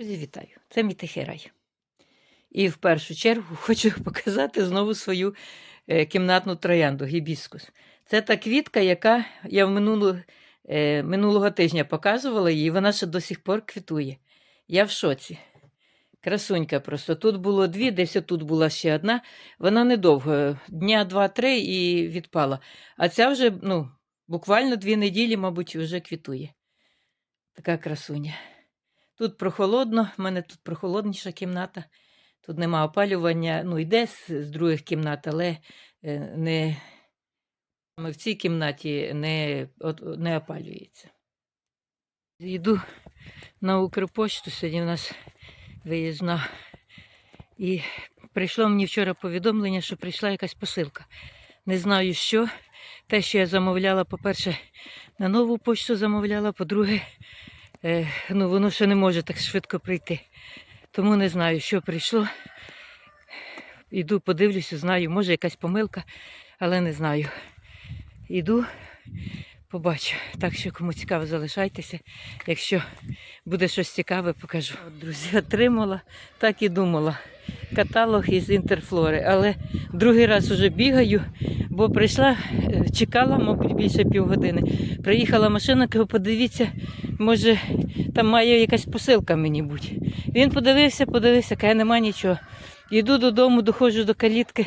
Вітаю! Це мій тихий рай. І в першу чергу хочу показати знову свою е, кімнатну троянду гібіскус. Це та квітка, яка я в минулу, е, минулого тижня показувала її, вона ще до сих пор квітує. Я в шоці. Красунька просто. Тут було дві, десь тут була ще одна. Вона недовго, дня два-три і відпала. А ця вже ну, буквально дві неділі, мабуть, вже квітує. Така красуня. Тут прохолодно, в мене тут прохолодніша кімната. Тут нема опалювання. Ну, йде з, з других кімнат, але е, не в цій кімнаті не, от, не опалюється. Йду на Укрпошту, сьогодні в нас виїзна. І прийшло мені вчора повідомлення, що прийшла якась посилка. Не знаю що. Те, що я замовляла, по-перше, на нову почту замовляла, по-друге, ну, воно ще не може так швидко прийти. Тому не знаю, що прийшло. Іду, подивлюся, знаю, може якась помилка, але не знаю. Іду, побачу. Так що, кому цікаво, залишайтеся. Якщо буде щось цікаве, покажу. От, друзі, отримала, так і думала. Каталог із інтерфлори. Але другий раз уже бігаю, бо прийшла, е, чекала, мабуть, більше півгодини. Приїхала машина, кажу, подивіться, може, там має якась посилка мені бути. Він подивився, подивився, каже, нема нічого. Йду додому, доходжу до калітки,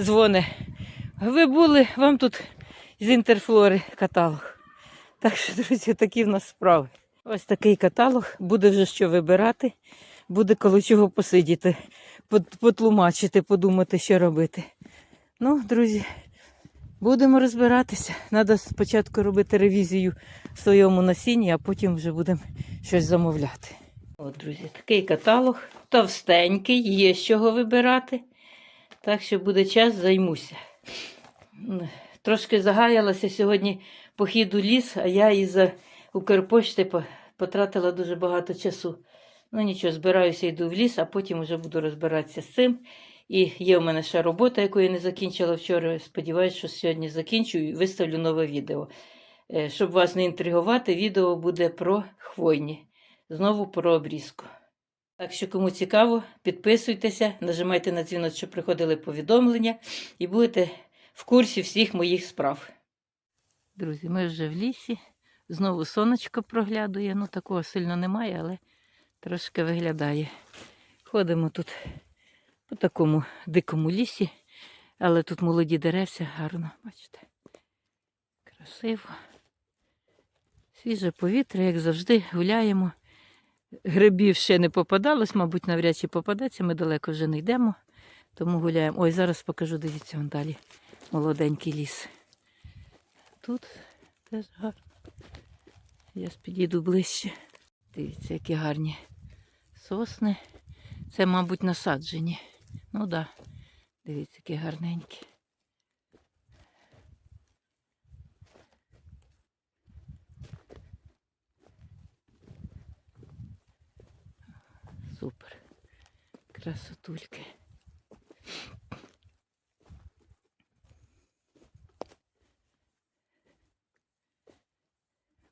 дзвоне. Ви були, вам тут з інтерфлори каталог. Так що, друзі, такі в нас справи. Ось такий каталог, буде вже що вибирати, буде коло чого посидіти, потлумачити, подумати, що робити. Ну, друзі, будемо розбиратися. Треба спочатку робити ревізію в своєму насінні, а потім вже будемо щось замовляти. От, друзі, такий каталог товстенький, є з чого вибирати. Так що буде час, займуся. Трошки загаялася сьогодні похід у ліс, а я із-за Укрпошти потратила дуже багато часу. Ну нічого, збираюся, йду в ліс, а потім вже буду розбиратися з цим. І є в мене ще робота, яку я не закінчила вчора. Сподіваюсь, що сьогодні закінчу і виставлю нове відео. Е, Щоб вас не інтригувати, відео буде про хвойні. Знову про обрізку. Так що, кому цікаво, підписуйтеся, нажимайте на дзвінок, щоб приходили повідомлення, і будете в курсі всіх моїх справ. Друзі, ми вже в лісі. Знову сонечко проглядує. Ну, такого сильно немає, але трошки виглядає. Ходимо тут по такому дикому лісі, але тут молоді деревця гарно, бачите. Красиво. Свіже повітря, як завжди, гуляємо. Грибів ще не попадалось, мабуть, навряд чи попадеться, ми далеко вже не йдемо, тому гуляємо. Ой, зараз покажу, дивіться, вон далі молоденький ліс. Тут теж гарно. Я підійду ближче. Дивіться, які гарні сосни. Це, мабуть, насаджені. Ну так, да. дивіться, які гарненькі. Супер. Красотульки.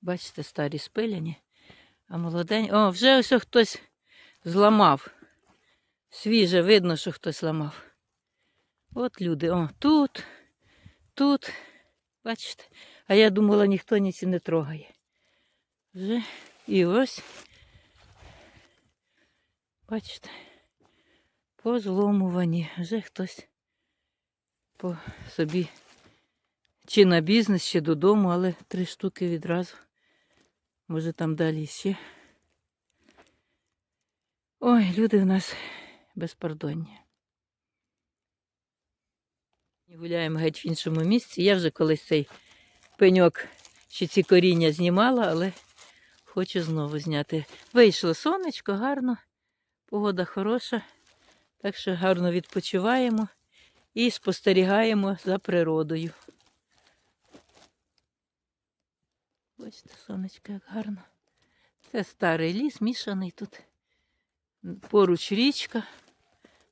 Бачите, старі спиляні, а молодень. О, вже ось хтось зламав. Свіже, видно, що хтось ламав. От люди, о, тут, тут. Бачите? А я думала, ніхто ніці не трогає. Вже і ось. Бачите, позломувані. Вже хтось по собі чи на бізнес, чи додому, але три штуки відразу. Може там далі ще. Ой, люди в нас безпардонні. Гуляємо геть в іншому місці. Я вже колись цей пеньок чи ці коріння знімала, але хочу знову зняти. Вийшло сонечко, гарно, погода хороша, так що гарно відпочиваємо і спостерігаємо за природою. Бачите, сонечко, як гарно. Це старий ліс, мішаний тут. Поруч річка.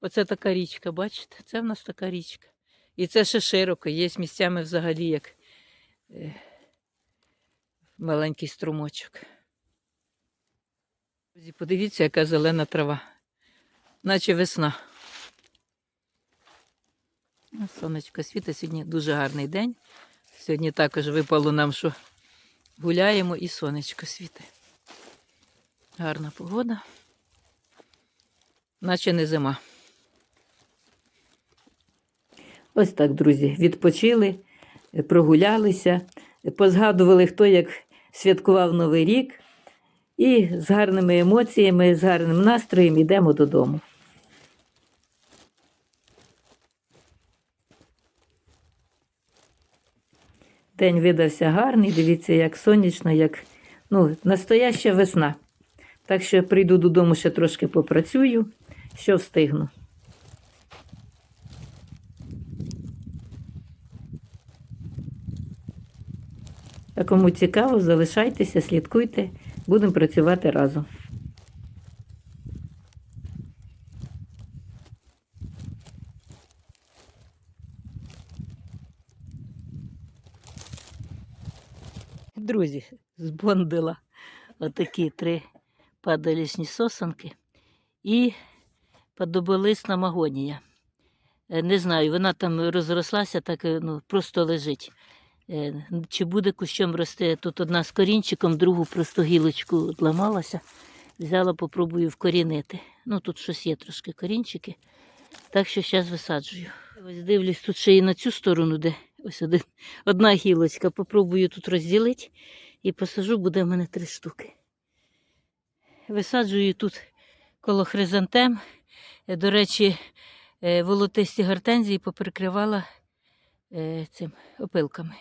Оце така річка, бачите? Це в нас така річка. І це ще широко, є місцями взагалі як е, маленький струмочок. Подивіться, яка зелена трава. Наче весна. Сонечко світить, сьогодні дуже гарний день. Сьогодні також випало нам, що гуляємо і сонечко світить. Гарна погода. Наче не зима. Ось так, друзі, відпочили, прогулялися, позгадували, хто як святкував Новий рік. І з гарними емоціями, з гарним настроєм йдемо додому. День видався гарний, дивіться, як сонячно, як ну, настояща весна. Так що я прийду додому, ще трошки попрацюю, що встигну. А кому цікаво, залишайтеся, слідкуйте, будемо працювати разом. Друзі, збондила отакі три падалісні сосанки і подоболисна магонія. Е, Не знаю, вона там розрослася, так е, ну, просто лежить. Е, Чи буде кущом рости? Тут одна з корінчиком, другу просто гілочку одламалася. Взяла, попробую вкорінити. Ну, тут щось є трошки корінчики. Так що зараз висаджую. Ось дивлюсь тут ще і на цю сторону, де ось один, одна гілочка. Попробую тут розділити і посажу, буде в мене три штуки. Висаджую тут коло хризантем. Е, До речі, е, волотисті гортензії поприкривала е, цим опилками.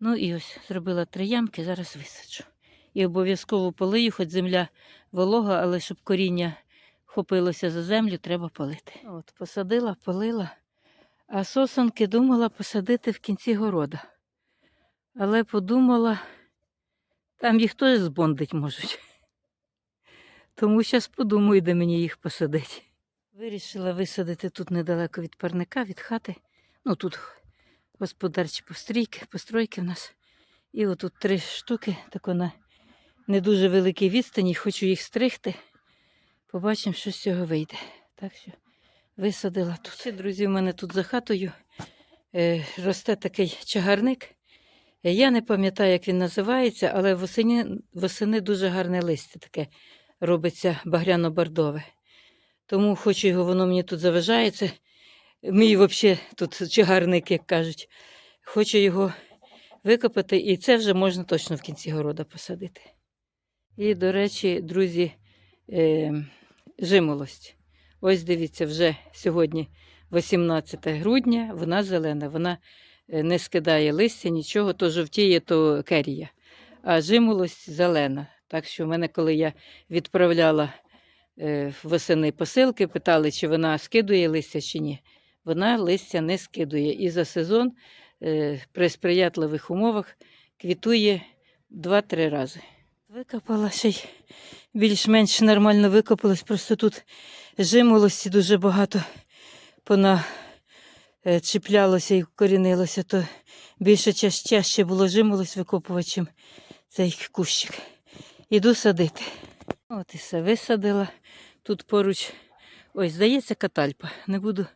Ну і ось зробила три ямки, зараз висаджу. І обов'язково полию, хоч земля волога, але щоб коріння хопилося за землю, треба полити. От, посадила, полила. А сосанки думала посадити в кінці города. Але подумала, там їх теж збондить можуть. Тому зараз подумаю, де мені їх посадити. Вирішила висадити тут недалеко від парника, від хати. Ну тут господарчі пострійки, постройки в нас. І отут три штуки, тако на не дуже великій відстані, хочу їх стригти. Побачимо, що з цього вийде. Так що висадила тут. Друзі, у мене тут за хатою е, росте такий чагарник. Я не пам'ятаю, як він називається, але восени, восени дуже гарне листя таке робиться багряно-бордове. Тому хочу його, воно мені тут заважає. Це мій взагалі тут чагарник, як кажуть. Хочу його викопати, і це вже можна точно в кінці города посадити. І, до речі, друзі, е, жимолость. Ось дивіться, вже сьогодні 18 грудня, вона зелена, вона не скидає листя, нічого, то жовтіє, то керія. А жимолость зелена. Так що в мене, коли я відправляла е, восени посилки, питали, чи вона скидує листя чи ні. Вона листя не скидує. І за сезон е, при сприятливих умовах квітує 2-3 рази. Викопала ще й більш-менш нормально викопалась, просто тут жимолості дуже багато пона е, чіплялося і корінилося, то більше чаще було жимолость викопувати, чим цей кущик. Іду садити. От і все висадила. Тут поруч, ось, здається, катальпа. Не буду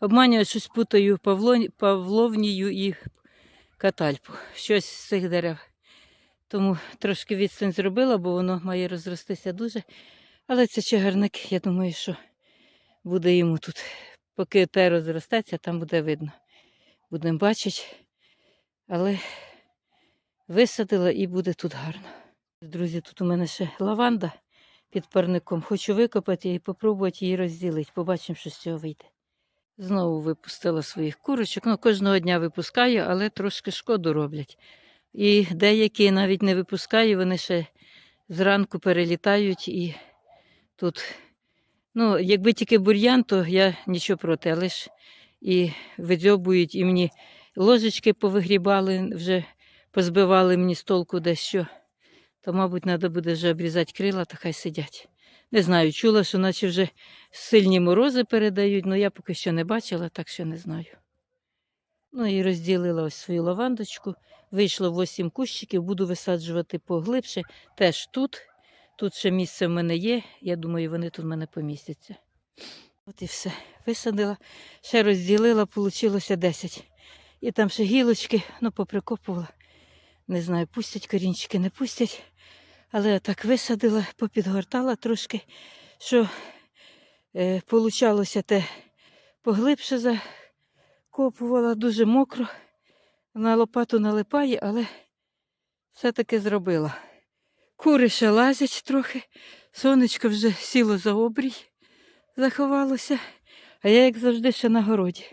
обманювати, щось путаю павло... павловнію і катальпу. Щось з цих дерев. Тому трошки відстань зробила, бо воно має розростися дуже. Але це чагарник, я думаю, що буде йому тут. Поки те розростеться, там буде видно. Будемо бачити. Але висадила і буде тут гарно. Друзі, тут у мене ще лаванда під парником. Хочу викопати і спробувати її розділити. Побачимо, що з цього вийде. Знову випустила своїх курочок. Ну, кожного дня випускаю, але трошки шкоду роблять. І деякі навіть не випускаю, вони ще зранку перелітають і тут. Ну, якби тільки бур'ян, то я нічого проти, але ж і видзьобують, і мені ложечки повигрібали, вже позбивали мені з толку дещо. То, мабуть, треба буде вже обрізати крила, та хай сидять. Не знаю, чула, що наче вже сильні морози передають, але я поки що не бачила, так що не знаю. Ну і розділила ось свою лавандочку. Вийшло 8 кущиків, буду висаджувати поглибше. Теж тут, Тут ще місце в мене є. Я думаю, вони тут в мене помістяться. От і все. Висадила, ще розділила, вийшло 10. І там ще гілочки, ну, поприкопувала. Не знаю, пустять корінчики, не пустять. Але так висадила, попідгортала трошки, що е, получалося те поглибше закопувала, дуже мокро. На лопату налипає, але все-таки зробила. Кури ще лазять трохи, сонечко вже сіло за обрій, заховалося, а я, як завжди, ще на городі.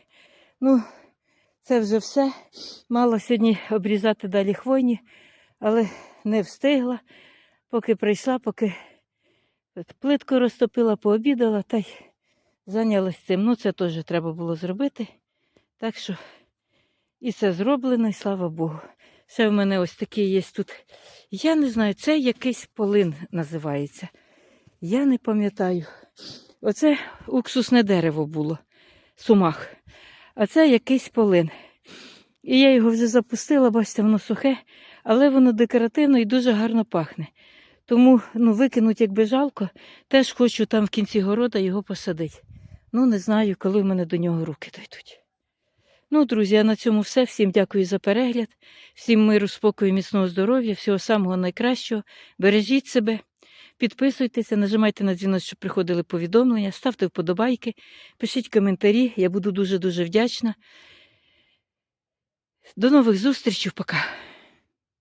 Ну, це вже все. Мала сьогодні обрізати далі хвойні, але не встигла. Поки прийшла, поки плитку розтопила, пообідала та й зайнялась цим. Ну, це теж треба було зробити. Так що і це зроблено, і слава Богу. Ще в мене ось такий є тут. Я не знаю, це якийсь полин називається. Я не пам'ятаю. Оце уксусне дерево було, сумах. А це якийсь полин. І я його вже запустила, бачите, воно сухе, але воно декоративно і дуже гарно пахне. Тому ну, викинуть, якби жалко, теж хочу там в кінці города його посадити. Ну, не знаю, коли в мене до нього руки дойдуть. Ну, друзі, а на цьому все. Всім дякую за перегляд, всім миру, спокою, міцного здоров'я, всього самого найкращого. Бережіть себе, підписуйтеся, нажимайте на дзвінок, щоб приходили повідомлення, ставте вподобайки, пишіть коментарі. Я буду дуже-дуже вдячна. До нових зустрічей, пока.